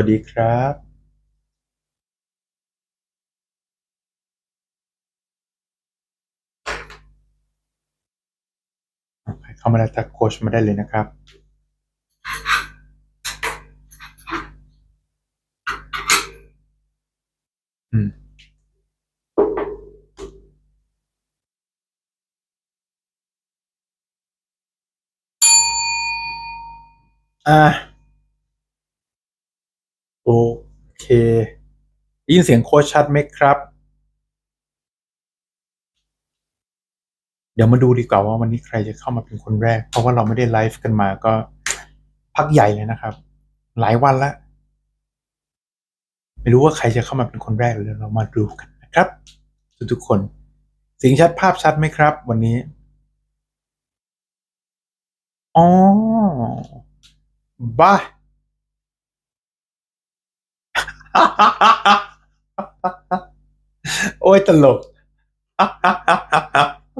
วัสดีครับใครเข้ามาแล้วทักโค้ชมาได้เลยนะครับอืมอ่า โอเคได้ยินเสียงโค้ชชัดไหมครับ เดี๋ยวมาดูดีกว่าว่าวันนี้ใครจะเข้ามาเป็นคนแรก เพราะว่าเราไม่ได้ไลฟ์กันมาก็พักใหญ่เลยนะครับ หลายวันแล้วไม่รู้ว่าใครจะเข้ามาเป็นคนแรกเลยเรามาดูกันนะครับ ทุกๆคนเสียงชัดภาพชัดไหมครับ วันนี้อ๋อบ้า โอ้ยตลก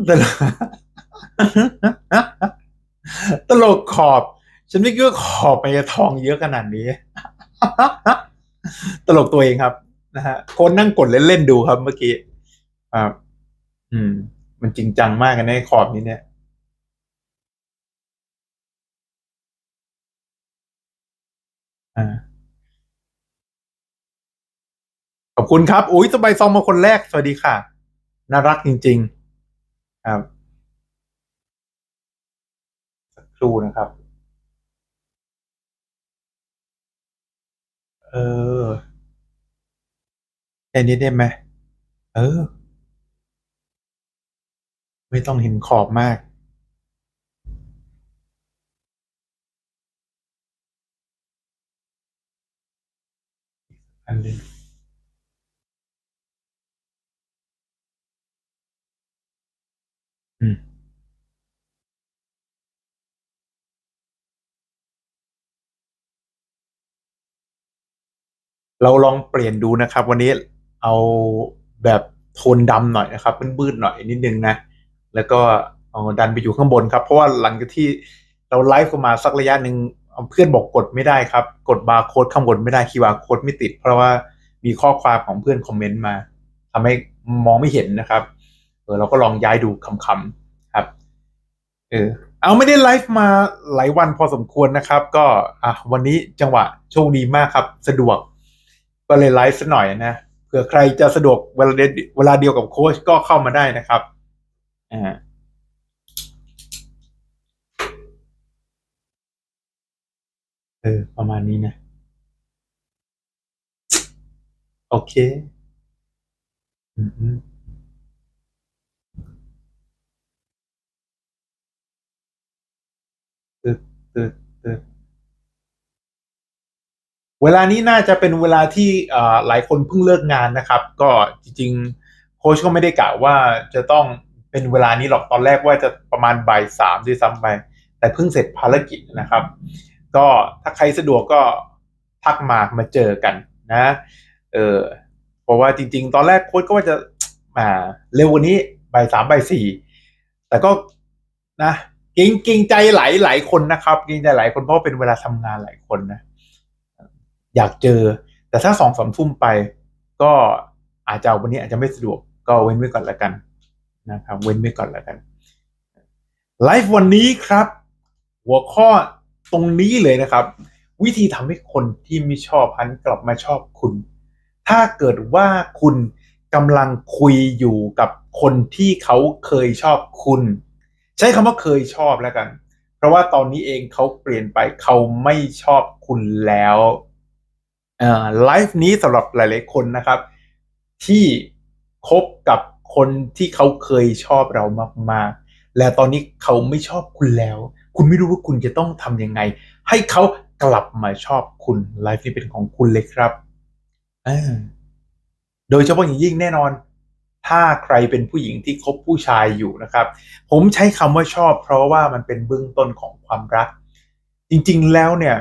ตลกตลกขอบ ฉันไม่คิดว่าขอบมันจะทองเยอะขนาดนี้ ตลกตัวเองครับนะฮะคนนั่งกดเล่นๆดูครับเมื่อกี้ครับอืม มันจริงจังมากกันในขอบนี้เนี่ยอ่า คุณครับ อุ้ยสบายซองมาคนแรก สวัสดีค่ะ น่ารักจริง ๆ ครับ สักครู่นะครับ เออแค่นี้ได้ไหม เออ ไม่ต้องเห็นขอบมากอันหนึง เราลองเปลี่ยนดูนะครับ วันนี้เอาแบบโทนดำหน่อยนะครับมืดๆหน่อยนิดนึงนะ แล้วก็เอาดันไปอยู่ข้างบนครับ เพราะว่าหลังจากที่เราไลฟ์กันมาสักระยะหนึ่งเพื่อนบอกกดไม่ได้ครับ กดบาร์โค้ดข้างบนไม่ได้คีย์บาร์โค้ดไม่ติด เพราะว่ามีข้อความของเพื่อนคอมเมนต์มาทำให้มองไม่เห็นนะครับ เออเราก็ลองย้ายดูคำๆครับ เออเอาไม่ได้ไลฟ์มาหลายวันพอสมควรนะครับ ก็อะวันนี้จังหวะโชคดีมากครับ สะดวก ก็เลยไลฟ์สักหน่อยนะเผื่อใครจะสะดวกเวลาเดเวลาเดียวกับโค้ชก็เข้ามาได้นะครับอ่าเออ ประมาณนี้นะ โอเค อืมอืมตึกตึกตึก เวลานี้น่าจะเป็นเวลาที่หลายคนเพิ่งเลิกงานนะครับ ก็จริงๆโค้ชก็ไม่ได้กะว่าจะต้องเป็นเวลานี้หรอกตอนแรกว่าจะประมาณบ่ายสามด้วยซ้ำไปแต่เพิ่งเสร็จภารกิจนะครับ ก็ถ้าใครสะดวกก็ทักมามาเจอกันนะเออเพราะว่าจริง ๆ ตอนแรกโค้ชก็ว่าจะอ่าเร็ววันนี้บ่ายสามบ่ายสี่แต่ก็นะเกรงเกรงใจหลายหลายคนนะครับเกรงใจหลายคนเพราะเป็นเวลาทำงานหลายคนนะ อยากเจอ แต่ถ้าสองสามทุ่มไป ก็อาจจะวันนี้อาจจะไม่สะดวกก็เว้นไว้ก่อนละกันนะครับเว้นไว้ก่อนละกันไลฟ์วันนี้ครับ หัวข้อตรงนี้เลยนะครับ วิธีทำให้คนที่ไม่ชอบหันกลับมาชอบคุณ ถ้าเกิดว่าคุณกำลังคุยอยู่กับคนที่เขาเคยชอบคุณ ใช้คำว่าเคยชอบแล้วกัน เพราะว่าตอนนี้เองเขาเปลี่ยนไปเขาไม่ชอบคุณแล้ว ไลฟ์นี้สำหรับหลาย ๆ คนนะครับ ที่คบกับคนที่เขาเคยชอบเรามาก ๆ และตอนนี้เขาไม่ชอบคุณแล้ว คุณไม่รู้ว่าคุณจะต้องทำยังไง ให้เขากลับมาชอบคุณไลฟ์นี้เป็นของคุณเลยครับโดยเฉพาะอย่างยิ่งแน่นอน ถ้าใครเป็นผู้หญิงที่คบผู้ชายอยู่นะครับ ผมใช้คำว่าชอบ เพราะว่ามันเป็นเบื้องต้นของความรัก จริง ๆ แล้วเนี่ย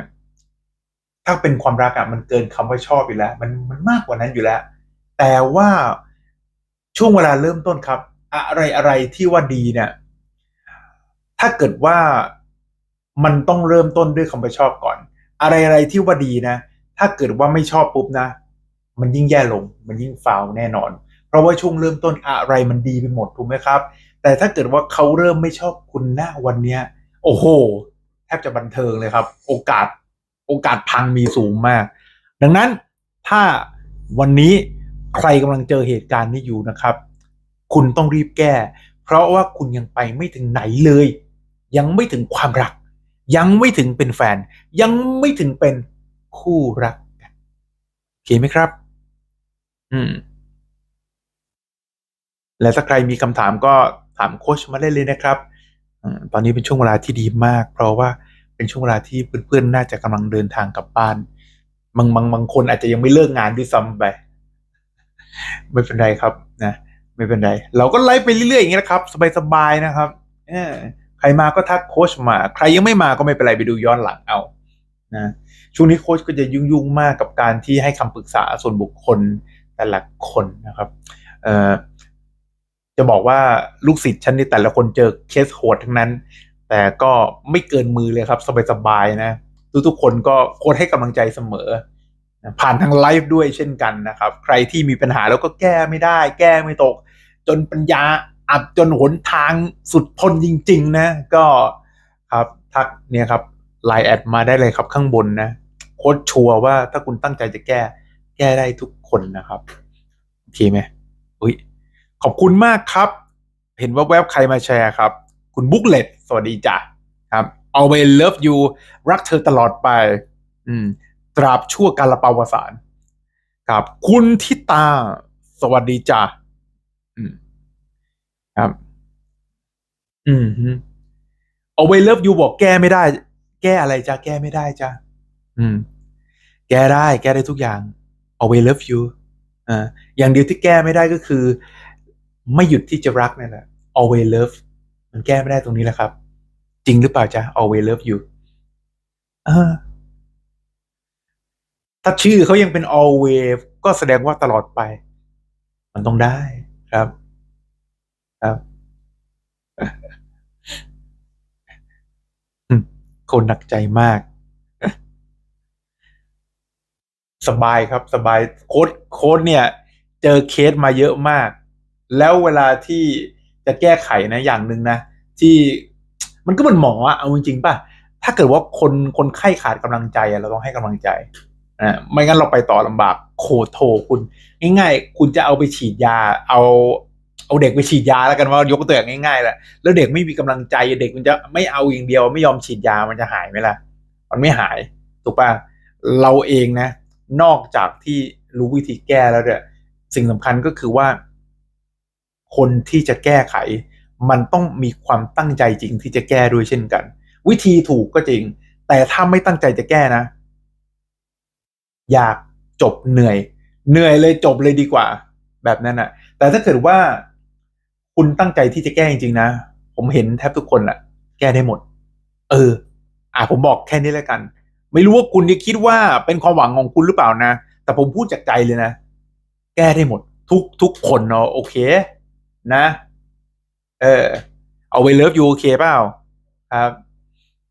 ถ้าเป็นความรักอะมันเกินคำว่าชอบอยู่แล้ว มันมันมากกว่านั้นอยู่แล้ว แต่ว่าช่วงเวลาเริ่มต้นครับ อะไรอะไรที่ว่าดีเนี่ย ถ้าเกิดว่ามันต้องเริ่มต้นด้วยคำว่าชอบก่อน อะไรอะไรที่ว่าดีนะ ถ้าเกิดว่าไม่ชอบปุ๊บนะ มันยิ่งแย่ลง มันยิ่งฟาวแน่นอน เพราะว่าช่วงเริ่มต้นอะไรมันดีไปหมดถูกไหมครับ แต่ถ้าเกิดว่าเขาเริ่มไม่ชอบคุณหน้าวันเนี้ย โอ้โหแทบจะบันเทิงเลยครับ โอกาส โอกาสพังมีสูงมาก ดังนั้นถ้าวันนี้ใครกำลังเจอเหตุการณ์นี้อยู่นะครับ คุณต้องรีบแก้ เพราะว่าคุณยังไปไม่ถึงไหนเลย ยังไม่ถึงความรัก ยังไม่ถึงเป็นแฟน ยังไม่ถึงเป็นคู่รักโอเคไหมครับ อืม และถ้าใครมีคำถามก็ถามโค้ชมาได้เลยนะครับอตอนนี้เป็นช่วงเวลาที่ดีมาก เพราะว่า เป็นช่วงเวลาที่เพื่อนๆน่าจะกำลังเดินทางกลับบ้านบางบางบางคนอาจจะยังไม่เลิกงานด้วยซ้ำไปไม่เป็นไรครับนะไม่เป็นไร เราก็ไลฟ์ไปเรื่อยๆอย่างนี้นะครับ สบายๆนะครับเอใครมาก็ทักโค้ชมา ใครยังไม่มาก็ไม่เป็นไรไปดูย้อนหลังเอานะช่วงนี้โค้ชก็จะยุ่งๆมากกับการที่ให้คำปรึกษาส่วนบุคคลแต่ละคนนะครับเอจะบอกว่าลูกศิษย์ฉันนี่แต่ละคนเจอเคสโหดทั้งนั้น แต่ก็ไม่เกินมือเลยครับ สบายๆนะ ทุกๆคนก็โค้ชให้กำลังใจเสมอ ผ่านทางไลฟ์ด้วยเช่นกันนะครับ ใครที่มีปัญหาแล้วก็แก้ไม่ได้ แก้ไม่ตก จนปัญญาอับจนหนทางสุดทนจริง ๆ นะ ก็ครับทักเนี่ยครับไลน์แอดมาได้เลยครับข้างบนนะ โค้ชชัวร์ว่าถ้าคุณตั้งใจจะแก้ แก้ได้ทุกคนนะครับโอเคไหมอุ้ยขอบคุณมากครับ เห็นว่าแวบใครมาแชร์ครับ คุณบุ๊กเลตสวัสดีจ้ะครับ always love you รักเธอตลอดไป อืม ตราบชั่วการลปาวสารครับ คุณทิตา สวัสดีจ้ะอืม ครับ อืมฮึ always love you บอกแก้ไม่ได้ แก้อะไรจ้ะแก้ไม่ได้จ้ะอืม แก้ได้ แก้ได้ทุกอย่าง always love you อ่าอย่างเดียวที่แก้ไม่ได้ก็คือ ไม่หยุดที่จะรักนั่นแหละ always love มันแก้ไม่ได้ตรงนี้แหละครับ จริงหรือเปล่าจ๊ะ always love you อ่ถ้าชื่อเขายังเป็น always ก็แสดงว่าตลอดไป มันต้องได้ครับ ครับคนหนักใจมาก สบายครับ สบายโค้ดโค้ดเนี่ย เจอเคสมาเยอะมาก แล้วเวลาที่จะแก้ไขนะอย่างหนึ่งนะ ที่มันก็เหมือนหมออะเอาจริงๆป่ะถ้าเกิดว่าคนคนไข้ขาดกำลังใจอะเราต้องให้กำลังใจอ่าไม่งั้นเราไปต่อลำบากโคโทคุณง่าย ๆ คุณจะเอาไปฉีดยา เอาเอาเด็กไปฉีดยาแล้วกันว่ายกตัวอย่างง่ายๆแหละแล้วเด็กไม่มีกำลังใจเด็กมันจะไม่เอาอย่างเดียว ไม่ยอมฉีดยามันจะหายไหมล่ะ มันไม่หายถูกป่ะเราเองนะ นอกจากที่รู้วิธีแก้แล้วเนี่ยสิ่งสำคัญก็คือว่า คนที่จะแก้ไข มันต้องมีความตั้งใจจริงที่จะแก้ด้วยเช่นกัน วิธีถูกก็จริง แต่ถ้าไม่ตั้งใจจะแก้นะ อยากจบเหนื่อย เหนื่อยเลยจบเลยดีกว่า แบบนั้นน่ะ แต่ถ้าเกิดว่าคุณตั้งใจที่จะแก้จริงๆนะ ผมเห็นแทบทุกคนแหละแก้ได้หมด เออ อะผมบอกแค่นี้แล้วกัน ไม่รู้ว่าคุณจะคิดว่าเป็นความหวังของคุณหรือเปล่านะ แต่ผมพูดจากใจเลยนะ แก้ได้หมด ทุกทุกคนเนาะโอเค นะ เออเอาไว้เลิฟยูโอเคเปล่าครับ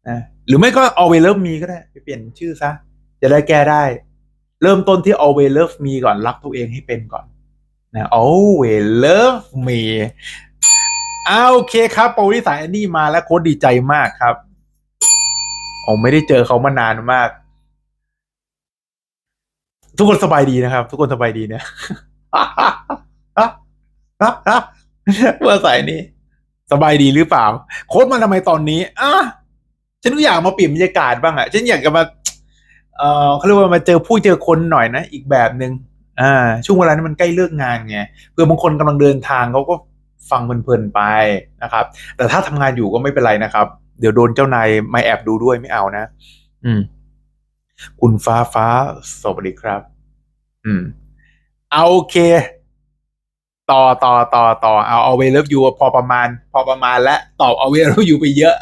นะหรือไม่ก็เอาไว้เลิฟมีก็ได้ไปเปลี่ยนชื่อซะจะได้แก้ได้ เริ่มต้นที่ always love me ก่อนรักตัวเองให้เป็นก่อนนะ always love me อาโอเคครับโปรที่สายอันนี้มาแล้วโค้ดดีใจมากครับผมไม่ได้เจอเขามานานมาก ทุกคนสบายดีนะครับ ทุกคนสบายดีเนะเมื่อสายนี้ สบายดีหรือเปล่า โค้ดมาทำไมตอนนี้อะฉันก็อยากมาเปลี่ยนบรรยากาศบ้างอะฉันอยากจะมา เออเขาเรียกว่ามาเจอผู้เจอคนหน่อยนะ อีกแบบหนึ่งอ่า ช่วงเวลานี้มันใกล้เลิกงานไงเพื่อบางคนกำลังเดินทางเขาก็ฟังเพลินๆไปนะครับ แต่ถ้าทำงานอยู่ก็ไม่เป็นไรนะครับ เดี๋ยวโดนเจ้านายมาแอบดูด้วยไม่เอานะ อืม คุณฟ้าฟ้าสวัสดีครับ อืม เอาโอเค ต่อต่อต่อต่อเอาเอาเวลฟยูพอประมาณ พอประมาณและตอบเอาเวลฟยูไปเยอะ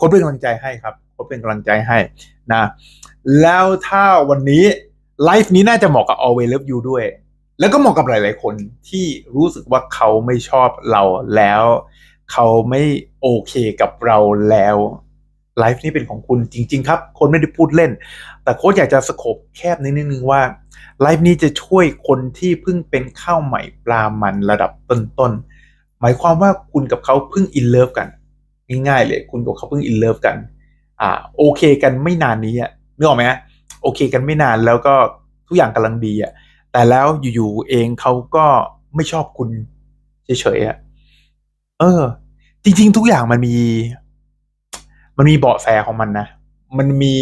คนเป็นกำลังใจให้ครับคนเป็นกำลังใจให้นะแล้วถ้าวันนี้ไลฟ์นี้น่าจะเหมาะกับ Always Love You ด้วย แล้วก็เหมาะกับหลาย ๆ คนที่รู้สึกว่าเขาไม่ชอบเราแล้ว เขาไม่โอเคกับเราแล้วไลฟ์นี้เป็นของคุณจริง ๆ ครับ คนไม่ได้พูดเล่น แต่โค้ชอยากจะสโคบแคบนิดนึงว่า ไลฟ์นี้จะช่วยคนที่เพิ่งเป็นข้าวใหม่ปลามันระดับต้นๆ หมายความว่าคุณกับเขาเพิ่งอินเลิฟกัน ง่ายๆเลยคุณกับเขาเพิ่งอินเลิฟกัน อ่าโอเคกันไม่นานนี้อะนึกออกไหมฮะโอเคกันไม่นานแล้วก็ทุกอย่างกำลังดีอะแต่แล้วอยู่ๆเองเขาก็ไม่ชอบคุณเฉยๆอะเออ จริง ๆ ทุกอย่างมันมี มันมีเบาะแสของมันนะมันมี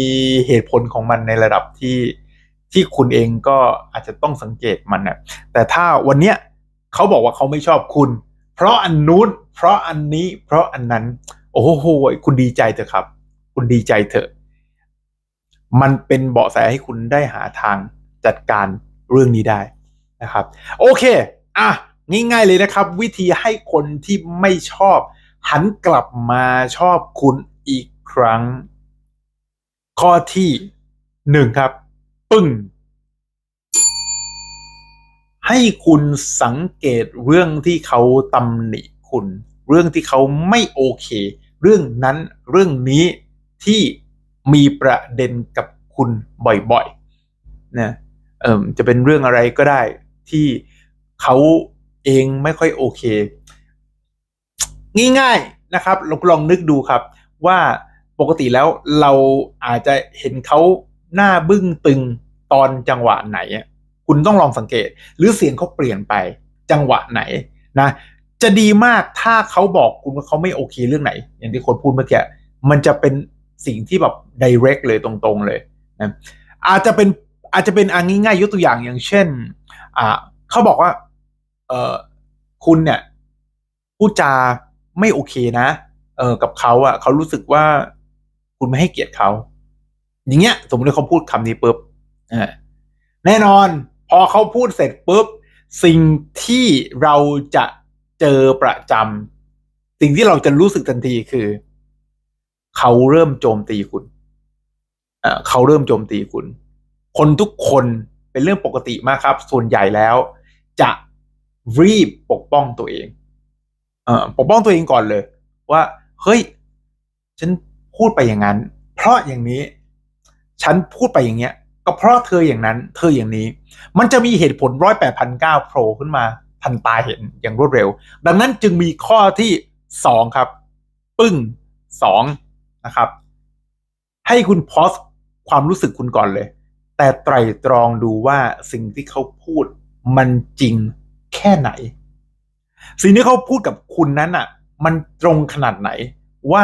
เหตุผลของมันในระดับที่ ที่คุณเองก็อาจจะต้องสังเกตมันนะแต่ถ้าวันเนี้ยเขาบอกว่าเขาไม่ชอบคุณ เพราะอันนู้น เพราะอันนี้ เพราะอันนั้น โอ้โหคุณดีใจเถอะครับ คุณดีใจเถอะ มันเป็นเบาะแสให้คุณได้หาทางจัดการเรื่องนี้ได้นะครับ โอเค อะง่ายๆเลยนะครับ วิธีให้คนที่ไม่ชอบ หันกลับมาชอบคุณอีกครั้ง ข้อที่หนึ่งครับ ปึ้ง ให้คุณสังเกตเรื่องที่เขาตำหนิคุณ เรื่องที่เขาไม่โอเค เรื่องนั้นเรื่องนี้ที่มีประเด็นกับคุณบ่อยๆนะเอ่มจะเป็นเรื่องอะไรก็ได้ที่เขาเองไม่ค่อยโอเค ง่ายๆนะครับลองลองนึกดูครับ ว่าปกติแล้วเราอาจจะเห็นเขา หน้าบึ้งตึงตอนจังหวะไหนอะคุณต้องลองสังเกต หรือเสียงเขาเปลี่ยนไปจังหวะไหนนะ จะดีมากถ้าเขาบอกคุณว่าเขาไม่โอเคเรื่องไหน อย่างที่คนพูดเมื่อกี้มันจะเป็นสิ่งที่แบบ direct เลยตรงๆเลยนะอาจจะเป็นอาจจะเป็นอันง่ายๆยกตัวอย่างอย่างเช่น อ่าเขาบอกว่าเออคุณเนี่ยพูดจาไม่โอเคนะ เออกับเขาอะเขารู้สึกว่าคุณไม่ให้เกียรติเขา อย่างเงี้ย สมมติว่าเขาพูดคำนี้ปุ๊บแน่นอน พอเขาพูดเสร็จปุ๊บ สิ่งที่เราจะเจอประจำสิ่งที่เราจะรู้สึกทันทีคือ เขาเริ่มโจมตีคุณเขาเริ่มโจมตีคุณ คนทุกคนเป็นเรื่องปกติมากครับ ส่วนใหญ่แล้ว จะรีบปกป้องตัวเองเอปกป้องตัวเองก่อนเลย ว่า เฮ้ย ฉันพูดไปอย่างนั้น เพราะอย่างนี้ ฉันพูดไปอย่างเงี้ย ก็เพราะเธออย่างนั้น เธออย่างนี้ มันจะมีเหตุผลร้อยแปดพันเก้าโผล่ขึ้นมาทันตาเห็นอย่างรวดเร็ว ดังนั้นจึงมีข้อที่สองครับ ปึ้งสองนะครับ ให้คุณพอสความรู้สึกคุณก่อนเลย แต่ไตรตรองดูว่าสิ่งที่เขาพูดมันจริงแค่ไหน สิ่งที่เขาพูดกับคุณนั้นอะ มันตรงขนาดไหนว่า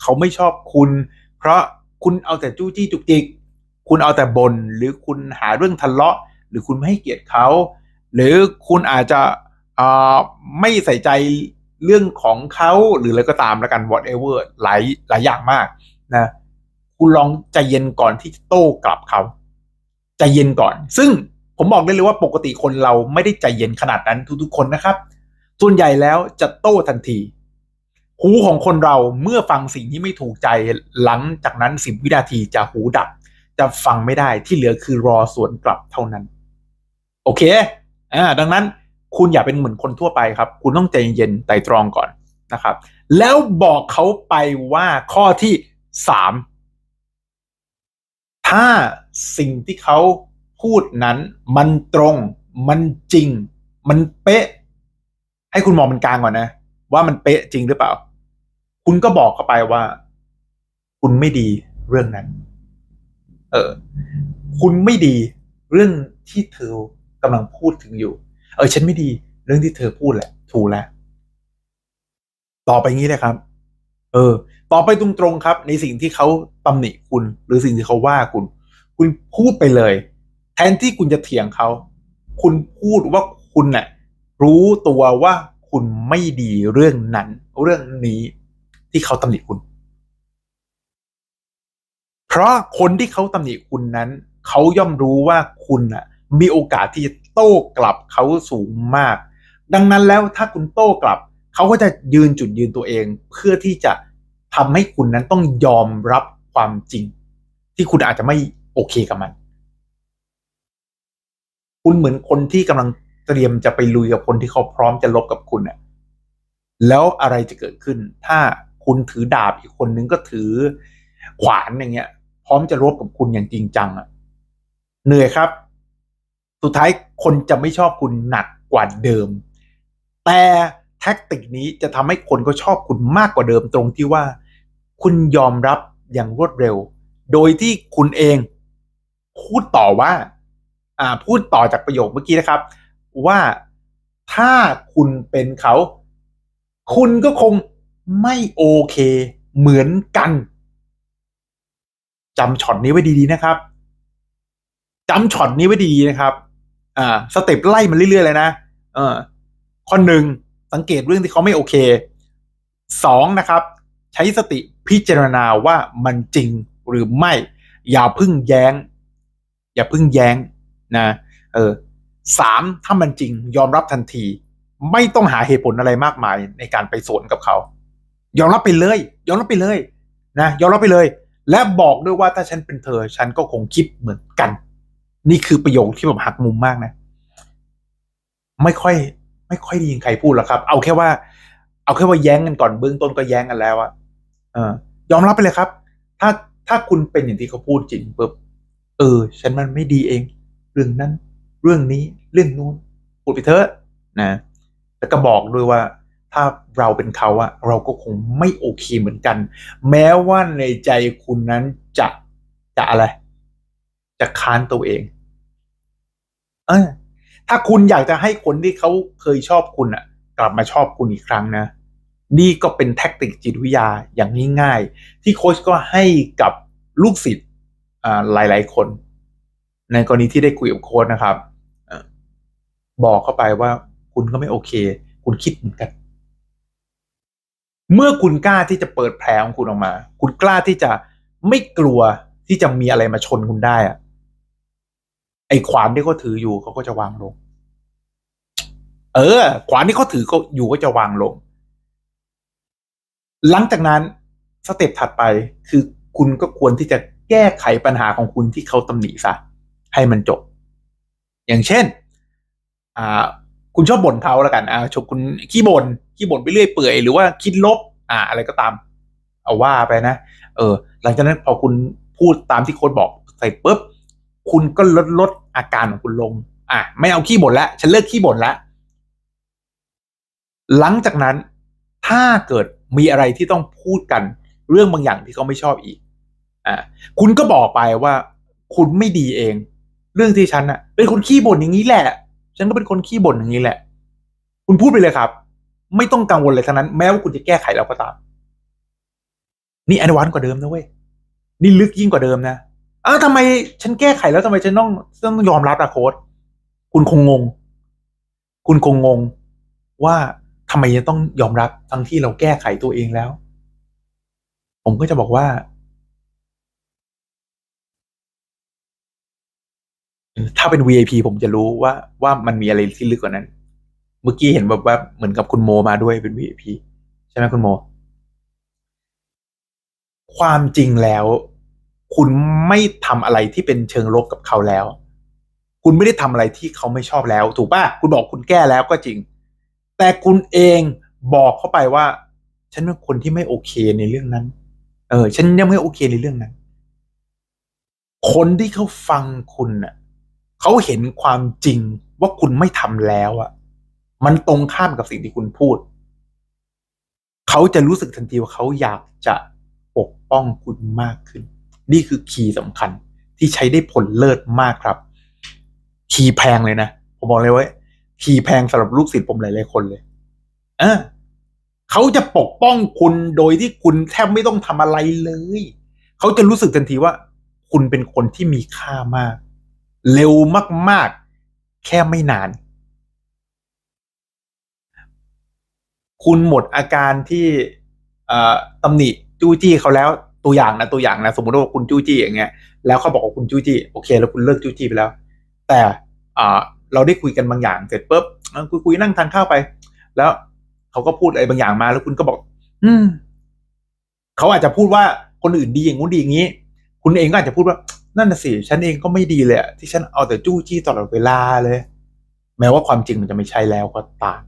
เขาไม่ชอบคุณ เพราะ คุณเอาแต่จู้จี้จุกจิก คุณเอาแต่บน่นหรือคุณหาเรื่องทะเลาะ หรือคุณไม่ให้เกียรติเขา หรือคุณอาจจะไม่ใส่ใจเรื่องของเขาหรืออะไรก็ตามแล้วกัน whatever หลายหลายอย่างมากนะคุณลองใจเย็นก่อนที่จะโต้กลับเขาใจเย็นก่อน ซึ่งผมบอกได้เลยว่าปกติคนเราไม่ได้ใจเย็นขนาดนั้นทุกๆคนนะครับ ส่วนใหญ่แล้วจะโต้ทันที หูของคนเราเมื่อฟังสิ่งที่ไม่ถูกใจหลังจากนั้นสิบวินาทีจะหูดับ จะฟังไม่ได้ที่เหลือคือรอสวนกลับเท่านั้น โอเคอ่าดังนั้นคุณอย่าเป็นเหมือนคนทั่วไปครับ คุณต้องใจเย็นไตรตรองก่อนนะครับ แล้วบอกเขาไปว่าข้อที่สามถ้าสิ่งที่เขาพูดนั้น มันตรง มันจริง มันเป๊ะ ให้คุณมองเป็นกลางก่อนนะ ว่ามันเป๊ะจริงหรือเปล่า คุณก็บอกเขาไปว่า คุณไม่ดีเรื่องนั้น เออ คุณไม่ดีเรื่องที่เธอกำลังพูดถึงอยู่ เออ ฉันไม่ดีเรื่องที่เธอพูดแหละ ถูกแล้ว ต่อไปงี้เลยครับ เออ ต่อไปตรงๆครับ ในสิ่งที่เขาตำหนิคุณ หรือสิ่งที่เขาว่าคุณ คุณพูดไปเลย แทนที่คุณจะเถียงเขา คุณพูดว่าคุณน่ะ รู้ตัวว่าคุณไม่ดีเรื่องนั้น เรื่องนี้ ที่เขาตำหนิคุณ เพราะคนที่เขาตำหนิคุณนั้น เขาย่อมรู้ว่าคุณน่ะมีโอกาสที่จะโต้กลับเขาสูงมาก ดังนั้นแล้วถ้าคุณโต้กลับ เขาก็จะยืนจุดยืนตัวเอง เพื่อที่จะทำให้คุณนั้นต้องยอมรับความจริง ที่คุณอาจจะไม่โอเคกับมัน คุณเหมือนคนที่กำลังเตรียมจะไปลุยกับคนที่เขาพร้อมจะลบกับคุณเนี่ยแล้วอะไรจะเกิดขึ้นถ้า คุณถือดาบอีกคนนึงก็ถือขวานอย่างเงี้ย พร้อมจะรบกับคุณอย่างจริงจังอะเหนื่อยครับ สุดท้ายคนจะไม่ชอบคุณหนักกว่าเดิม แต่แท็กติกนี้จะทำให้คนก็ชอบคุณมากกว่าเดิมตรงที่ว่า คุณยอมรับอย่างรวดเร็ว โดยที่คุณเองพูดต่อว่า อ่า พูดต่อจากประโยคเมื่อกี้นะครับ ว่าถ้าคุณเป็นเขา คุณก็คง ไม่โอเคเหมือนกันจำช็อตนี้ไว้ดีๆนะครับจำช็อตนี้ไว้ดีๆนะครับ อ่า สเต็ปไล่มันเรื่อยๆเลยนะเออข้อหนึ่งสังเกตเรื่องที่เขาไม่โอเคสองนะครับ ใช้สติพิจารณาว่ามันจริงหรือไม่ อย่าพึ่งแย้ง อย่าพึ่งแย้งนะ เออสามถ้ามันจริงยอมรับทันที ไม่ต้องหาเหตุผลอะไรมากมายในการไปสวนกับเขา ยอมรับไปเลย ยอมรับไปเลยนะยอมรับไปเลย และบอกด้วยว่าถ้าฉันเป็นเธอ ฉันก็คงคิดเหมือนกัน นี่คือประโยคที่ผมหักมุมมากนะ ไม่ค่อย ไม่ค่อยได้ยินใครพูดหรอกครับ เอาแค่ว่า เอาแค่ว่าแย้งกันก่อนเบื้องต้นก็แย้งกันแล้วอะเออยอมรับไปเลยครับ ถ้าถ้าคุณเป็นอย่างที่เขาพูดจริงปุ๊บเออ ฉันมันไม่ดีเอง เรื่องนั้น เรื่องนี้เรื่องนู้นพูดไปเถอะนะแล้วก็บอกด้วยว่า ถ้าเราเป็นเขาอะเราก็คงไม่โอเคเหมือนกัน แม้ว่าในใจคุณนั้นจะจะอะไร จะค้านตัวเอง เออถ้าคุณอยากจะให้คนที่เขาเคยชอบคุณอะกลับมาชอบคุณอีกครั้งนะนี่ก็เป็นแท็กติกจิตวิทยาอย่างง่ายๆที่โค้ชก็ให้กับลูกศิษย์หลายๆคน ในกรณีที่ได้คุยกับโค้ชนะครับบอกเข้าไปว่าคุณก็ไม่โอเค คุณคิดเหมือนกัน เมื่อคุณกล้าที่จะเปิดแผลของคุณออกมา คุณกล้าที่จะไม่กลัวที่จะมีอะไรมาชนคุณได้อะไอ้ขวานที่เขาถืออยู่เขาก็จะวางลง เออ ขวานที่เขาถือก็อยู่ก็จะวางลง หลังจากนั้นสเต็ปถัดไปคือคุณก็ควรที่จะแก้ไขปัญหาของคุณที่เขาตำหนิซะให้มันจบ อย่างเช่น อ่า คุณชอบบ่นเขาแล้วกัน อ่าชมคุณขี้บน่น ขี้บ่นไปเรื่อยเปื่อยหรือว่าคิดลบ อ่า อะไรก็ตาม เอาว่าไปนะ เออ หลังจากนั้นพอคุณพูดตามที่โค้ดบอกใส่ปุ๊บ คุณก็ลดลดอาการของคุณลง อะไม่เอาขี้บ่นแล้วฉันเลิกขี้บ่นแล้วหลังจากนั้นถ้าเกิดมีอะไรที่ต้องพูดกันเรื่องบางอย่างที่เขาไม่ชอบอีก อ่า คุณก็บอกไปว่า คุณไม่ดีเอง เรื่องที่ฉันอะเป็นคนขี้บ่นอย่างนี้แหละ ฉันก็เป็นคนขี้บ่นอย่างนี้แหละ คุณพูดไปเลยครับ ไม่ต้องกังวลเลยทั้งนั้น แม้ว่าคุณจะแก้ไขแล้วก็ตาม นี่แอนวานกว่าเดิมนะเว้ย นี่ลึกยิ่งกว่าเดิมนะอ้าวทำไมฉันแก้ไขแล้วทำไมฉันต้องต้องยอมรับอะโค้ดคุณคงงง คุณคงงงว่าทำไมจะต้องยอมรับทั้งที่เราแก้ไขตัวเองแล้ว ผมก็จะบอกว่าถ้าเป็น VIP ผมจะรู้ว่าว่ามันมีอะไรที่ลึกกว่านั้น เมื่อกี้เห็นแบบว่าเหมือนกับคุณโมมาด้วยเป็น VIP ใช่ไหมคุณโม ความจริงแล้ว คุณไม่ทำอะไรที่เป็นเชิงลบกับเขาแล้ว คุณไม่ได้ทำอะไรที่เขาไม่ชอบแล้ว ถูกป่ะคุณบอกคุณแก้แล้วก็จริง แต่คุณเองบอกเข้าไปว่า ฉันเป็นคนที่ไม่โอเคในเรื่องนั้น เออ ฉันยังไม่โอเคในเรื่องนั้น คนที่เขาฟังคุณน่ะเขาเห็นความจริงว่าคุณไม่ทำแล้วอะ มันตรงข้ามกับสิ่งที่คุณพูด เขาจะรู้สึกทันทีว่าเขาอยากจะปกป้องคุณมากขึ้น นี่คือคีย์สำคัญที่ใช้ได้ผลเลิศมากครับ คีย์แพงเลยนะ ผมบอกเลยว่าคีย์แพงสำหรับลูกศิษย์ผมหลายๆคนเลยอะเขาจะปกป้องคุณโดยที่คุณแทบไม่ต้องทำอะไรเลย เขาจะรู้สึกทันทีว่า คุณเป็นคนที่มีค่ามาก เร็วมาก ๆ แค่ไม่นาน คุณหมดอาการที่ตำหนิจู้จี้เขาแล้วตัวอย่างนะตัวอย่างนะสมมติว่าคุณจู้จี้อย่างเงี้ยแล้วเขาบอกว่าคุณจู้จี้โอเค แล้วคุณเลิกจู้จี้ไปแล้ว แต่เราได้คุยกันบางอย่างเสร็จปุ๊บคุยคุยนั่งทานข้าวไป แล้วเขาก็พูดอะไรบางอย่างมาแล้วคุณก็บอก อืมเขาอาจจะพูดว่าคนอื่นดีอย่างงู้นดีอย่างนี้ คุณเองก็อาจจะพูดว่านั่นน่ะสิฉันเองก็ไม่ดีเลยที่ฉันเอาแต่จู้จี้ตลอดเวลาเลย แม้ว่าความจริงมันจะไม่ใช่แล้วก็ตาม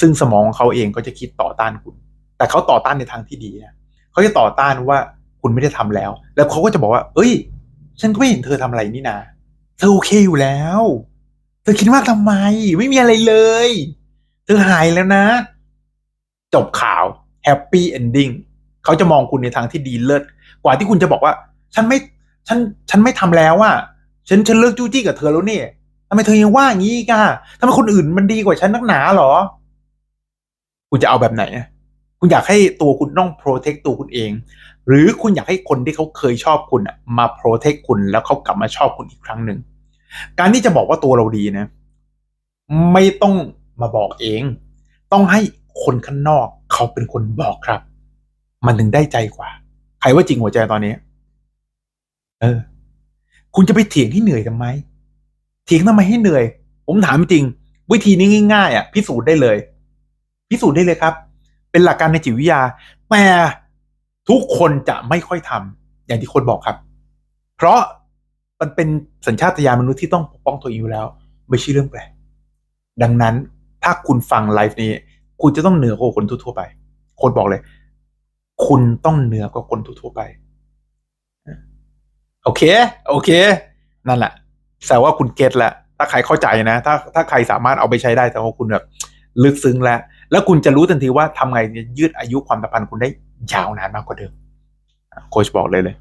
ซึ่งสมองของเขาเองก็จะคิดต่อต้านคุณ แต่เขาต่อต้านในทางที่ดีนะเขาจะต่อต้านว่าคุณไม่ได้ทำแล้ว แล้วเขาก็จะบอกว่า เอ้ย ฉันก็ไม่เห็นเธอทำอะไรนี่นาเธอโอเคอยู่แล้ว เธอคิดมากทำไม ไม่มีอะไรเลย เธอหายแล้วนะ จบข่าวแฮปปี้เอนดิ้งเขาจะมองคุณในทางที่ดีเลิศกว่าที่คุณจะบอกว่า ฉันไม่ ฉัน ฉันไม่ทำแล้วอะฉัน ฉันเลิกจู้จี้กับเธอแล้วเนี่ยทำไมเธอยังว่าอย่างนี้กันทำไมคนอื่นมันดีกว่าฉันนักหนาหรอ คุณจะเอาแบบไหนอะคุณอยากให้ตัวคุณต้องโปรเทคตัวคุณเอง หรือคุณอยากให้คนที่เขาเคยชอบคุณอะมาโปรเทคคุณแล้วเขากลับมาชอบคุณอีกครั้งหนึ่งการที่จะบอกว่าตัวเราดีนะ ไม่ต้องมาบอกเอง ต้องให้คนข้างนอกเขาเป็นคนบอกครับ มันถึงได้ใจกว่า ใครว่าจริงหัวใจตอนนี้ เออ คุณจะไปเถียงให้เหนื่อยทำไม เถียงทำไมให้เหนื่อย ผมถามจริง วิธีนี้ง่ายๆอะพิสูจน์ได้เลย พิสูจน์ได้เลยครับ เป็นหลักการในจิตวิทยาแต่ทุกคนจะไม่ค่อยทำอย่างที่คนบอกครับ เพราะมันเป็นสัญชาตญาณมนุษย์ที่ต้องปกป้องตัวเองอยู่แล้ว ไม่ใช่เรื่องแปลกดังนั้นถ้าคุณฟังไลฟ์นี้ คุณจะต้องเหนือกว่าคนทั่วๆไป คนบอกเลย คุณต้องเหนือกว่าคนทั่วๆไป โอเค โอเค นั่นแหละแต่ว่าคุณเก็ตแหล้วถ้าใครเข้าใจนะ ถ้าถ้าใครสามารถเอาไปใช้ได้แต่ว่าคุณแบบลึกซึ้งแล้ว แล้วคุณจะรู้ทันทีว่าทำไงยืดอายุความสัมพันธ์คุณได้ยาวนานมากกว่าเดิม โค้ชบอกเลยเลย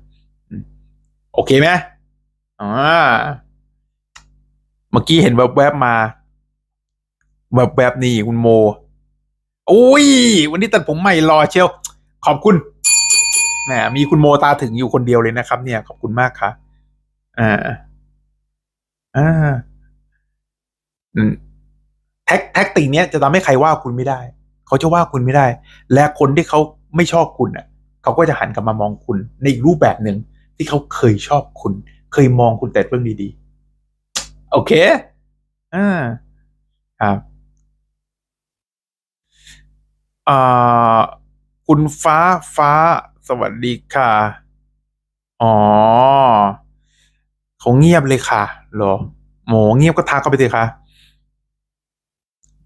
โอเคไหมอ่าเมื่อกี้เห็นแวบๆมาแวบๆนี่คุณโมโอ้ย วันนี้ตัดผมใหม่รอเชียว ขอบคุณแหมมีคุณโมตาถึงอยู่คนเดียวเลยนะครับ เนี่ย ขอบคุณมากครับอ่าอ่าอืม แท็กแท็กติกเนี้ยจะทำให้ใครว่าคุณไม่ได้ เขาจะว่าคุณไม่ได้ และคนที่เขาไม่ชอบคุณอะเขาก็จะหันกลับมามองคุณในอีกรูปแบบหนึ่งที่เขาเคยชอบคุณ เคยมองคุณแต่เรื่องดีๆ โอเค อ่า ครับอ่าคุณฟ้าฟ้า สวัสดีค่ะ อ๋อเขาเงียบเลยค่ะ เหรอโหมเงียบก็ทักเข้าไปเลยค่ะ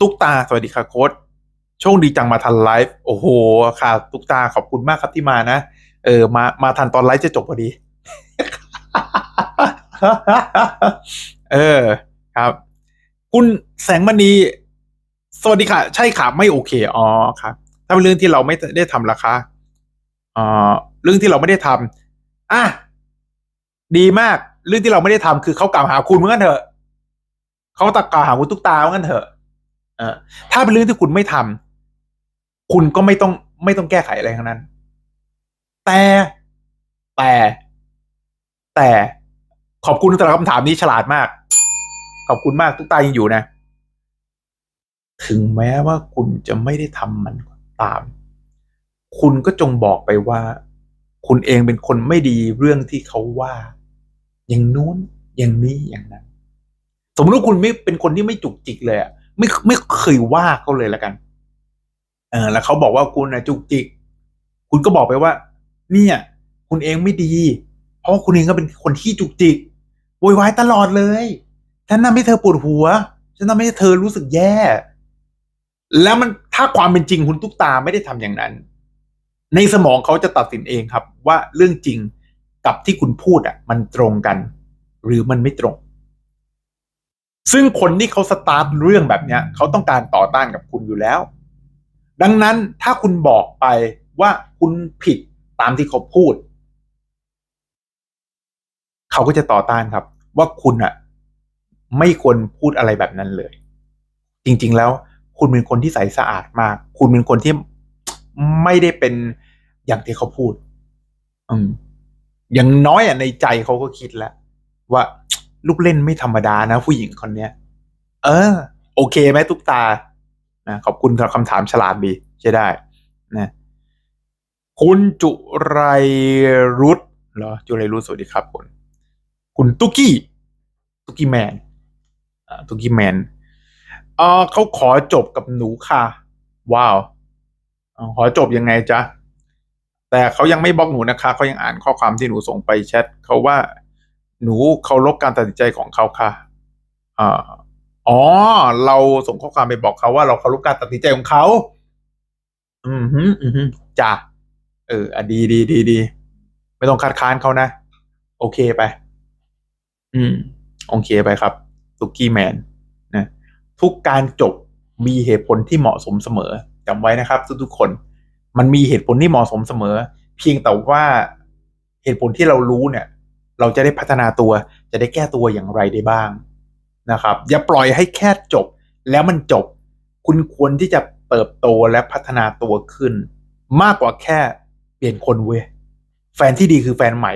ตุ๊กตาสวัสดีค่ะโค้ดโชคดีจังมาทันไลฟ์โอ้โหค่ะตุ๊กตาขอบคุณมากครับที่มานะ เออมามาทันตอนไลฟ์จะจบพอดี เออครับ คุณแสงมณีสวัสดีค่ะ ใช่ค่ะไม่โอเคอ๋อครับถ้าเป็นเรื่องที่เราไม่ได้ทำราคาอ่าเรื่องที่เราไม่ได้ทำอะดีมาก เรื่องที่เราไม่ได้ทำคือเขากล่าวหาคุณเหมือนกันเถอะเขาตะกล่าวหาคุณตุ๊กตาเหมือนกันเถอะ เออถ้าเป็นเรื่องที่คุณไม่ทำคุณก็ไม่ต้องไม่ต้องแก้ไขอะไรทั้งนั้น แต่แต่ แต่ขอบคุณสำหรับคำถามนี้ฉลาดมาก ขอบคุณมากตุ๊กตายังอยู่นะ ถึงแม้ว่าคุณจะไม่ได้ทำมันตาม คุณก็จงบอกไปว่า คุณเองเป็นคนไม่ดีเรื่องที่เขาว่า อย่างนู้นอย่างนี้อย่างนั้น สมมติว่าคุณไม่เป็นคนที่ไม่จุกจิกเลยอะ ไม่ไม่เคยว่าเขาเลยละกัน เออ แล้วเขาบอกว่าคุณนะจุกจิก คุณก็บอกไปว่า เนี่ย คุณเองไม่ดี เพราะว่าคุณเองก็เป็นคนที่จุกจิกโวยวายตลอดเลยฉันทำให้เธอปวดหัวฉันทำให้เธอรู้สึกแย่ แล้วมันถ้าความเป็นจริงคุณตุ๊กตาไม่ได้ทำอย่างนั้น ในสมองเขาจะตัดสินเองครับ ว่าเรื่องจริงกับที่คุณพูดอะ มันตรงกัน หรือมันไม่ตรง ซึ่งคนที่เขาสตาร์ทเรื่องแบบเนี้ยเขาต้องการต่อต้านกับคุณอยู่แล้ว ดังนั้นถ้าคุณบอกไปว่าคุณผิดตามที่เขาพูด เขาก็จะต่อต้านครับ ว่าคุณอะไม่ควรพูดอะไรแบบนั้นเลย จริง ๆ แล้ว คุณเป็นคนที่ใสสะอาดมาก คุณเป็นคนที่ไม่ได้เป็นอย่างที่เขาพูด อืมอย่างน้อยอะในใจเขาก็คิดแล้ว ว่า ลูกเล่นไม่ธรรมดานะ ผู้หญิงคนเนี้ย เออ โอเคไหมตุกตานะขอบคุณสำหรับคำถามฉลาดดีใช่ได้นะคุณจุไรรุตเหรอจุไรรุตสวัสดีครับคุณคุณตุกี้ตุกี้แมนตุกี้แมนเออเขาขอจบกับหนูค่ะ ว้าวขอจบยังไงจ๊ะแต่เขายังไม่บล็อกหนูนะคะเขายังอ่านข้อความที่หนูส่งไปแชทเขาว่า หนูเคารพการตัดสินใจของเขาค่ะอ่าอ๋อ เราส่งข้อความไปบอกเขาว่าเราเคารพการตัดสินใจของเขา อืมฮึอืมฮึจ้ะเอออดีดีดีดี ไม่ต้องคัดค้านเขานะ โอเคไป อืม โอเคไปครับสุกี้แมนนะทุกการจบมีเหตุผลที่เหมาะสมเสมอจำไว้นะครับ ทุกๆคน มันมีเหตุผลที่เหมาะสมเสมอ เพียงแต่ว่าเหตุผลที่เรารู้เนี่ย เราจะได้พัฒนาตัว จะได้แก้ตัวอย่างไรได้บ้างนะครับ อย่าปล่อยให้แค่จบ แล้วมันจบ คุณควรที่จะเติบโตและพัฒนาตัวขึ้น มากกว่าแค่เปลี่ยนคนเว้ยแฟนที่ดีคือแฟนใหม่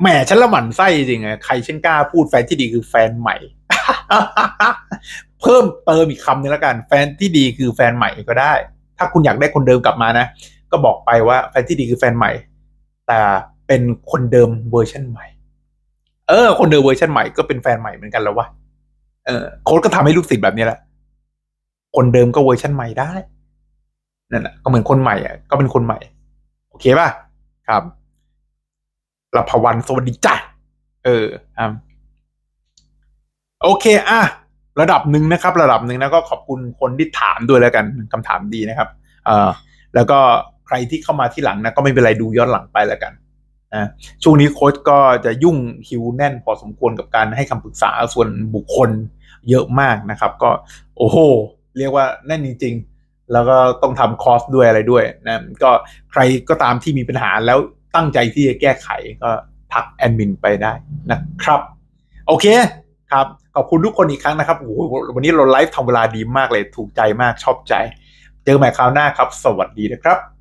แหมฉันละหมันไส้จริงๆอะใครฉันกล้าพูดแฟนที่ดีคือแฟนใหม่ เพิ่มเติมอีกคำนึงแล้วกัน แฟนที่ดีคือแฟนใหม่ก็ได้ ถ้าคุณอยากได้คนเดิมกลับมานะ ก็บอกไปว่าแฟนที่ดีคือแฟนใหม่ แต่เป็นคนเดิมเวอร์ชันใหม่ เออ คนเดิมเวอร์ชันใหม่ก็เป็นแฟนใหม่เหมือนกันแล้ววะเออโค้ดก็ทำให้ลูกศิษย์แบบนี้แหละ คนเดิมก็เวอร์ชันใหม่ได้ นั่นแหละก็เหมือนคนใหม่อะก็เป็นคนใหม่ โอเคป่ะ ครับรับพวันสวัสดีจ้ะเออครับโอเค อะ ระดับหนึ่งนะครับ ระดับหนึ่งนะก็ขอบคุณคนที่ถามด้วยแล้วกันคำถามดีนะครับ เออแล้วก็ใครที่เข้ามาที่หลังนะก็ไม่เป็นไรดูย้อนหลังไปแล้วกัน นะช่วงนี้โค้ชก็จะยุ่งคิวแน่นพอสมควรกับการให้คำปรึกษาส่วนบุคคลเยอะมากนะครับ ก็โอ้โห เรียกว่าแน่นจริงๆ แล้วก็ต้องทำคอร์สด้วยอะไรด้วยนะก็ใครก็ตามที่มีปัญหาแล้วตั้งใจที่จะแก้ไขก็ทักแอดมินไปได้นะครับ โอเคครับ ขอบคุณทุกคนอีกครั้งนะครับโอ้โหวันนี้เราไลฟ์ทำเวลาดีมากเลยถูกใจมากชอบใจ เจอใหม่คราวหน้าครับ สวัสดีนะครับ